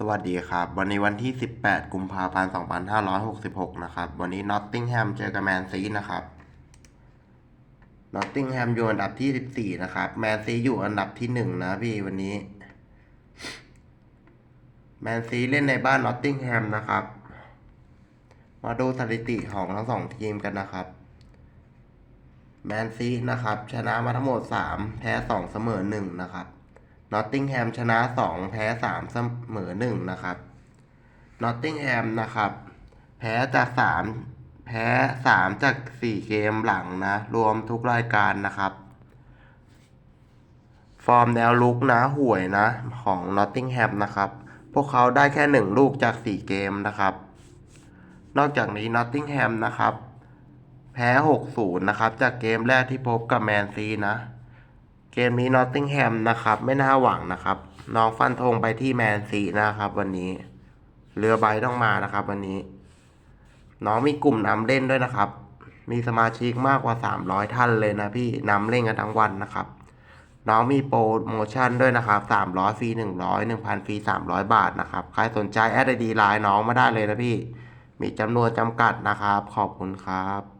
สวัสดีครับ วันนี้วันที่ 18 กุมภาพันธ์ 2566 นะครับ วันนี้นอตติงแฮมเจอกับแมนซีนะครับนอตติงแฮมอยู่อันดับที่ 14 นะครับ แมนซีอยู่อันดับที่ 1 นะพี่วันนี้ แมนซีเล่นในบ้านนอตติงแฮมนะครับ มาดูสถิติของทั้งสองทีมกันนะครับ แมนซีนะครับ ชนะมาทั้งหมด 3 แพ้ 2 เสมอ 1 นะครับ นอตติงแฮมชนะ 2 แพ้ 3 เสมอ 1 นะครับ นอตติงแฮมนะครับ แพ้จาก 3 แพ้ 3 จาก 4 เกมหลังนะ รวมทุกรายการนะครับ ฟอร์มแนวลุกนะห่วยนะ ของนอตติงแฮมนะครับ พวกเขาได้แค่ 1 ลูกจาก 4 เกมนะครับ นอกจากนี้นอตติงแฮมนะครับ แพ้ 6-0 นะครับ จากเกมแรกที่พบกับแมนซีนะ กมนี้นอตติงแฮมนะครับ ไม่น่าหวังนะครับ น้องฟันธงไปที่แมนซีนะครับ วันนี้ เรือใบต้องมานะครับ วันนี้ น้องมีกลุ่มนำเล่นด้วยนะครับ มีสมาชิกมากกว่า 300 ท่านเลยนะพี่นำเล่นกันทั้งวันนะครับ น้องมีโปรโมชั่นด้วยนะครับ300ฟรี100 1,000ฟรี300 บาทนะครับ ใครสนใจแอดไอดีไลน์น้องมาได้เลยนะพี่ มีจำนวนจำกัดนะครับ ขอบคุณครับ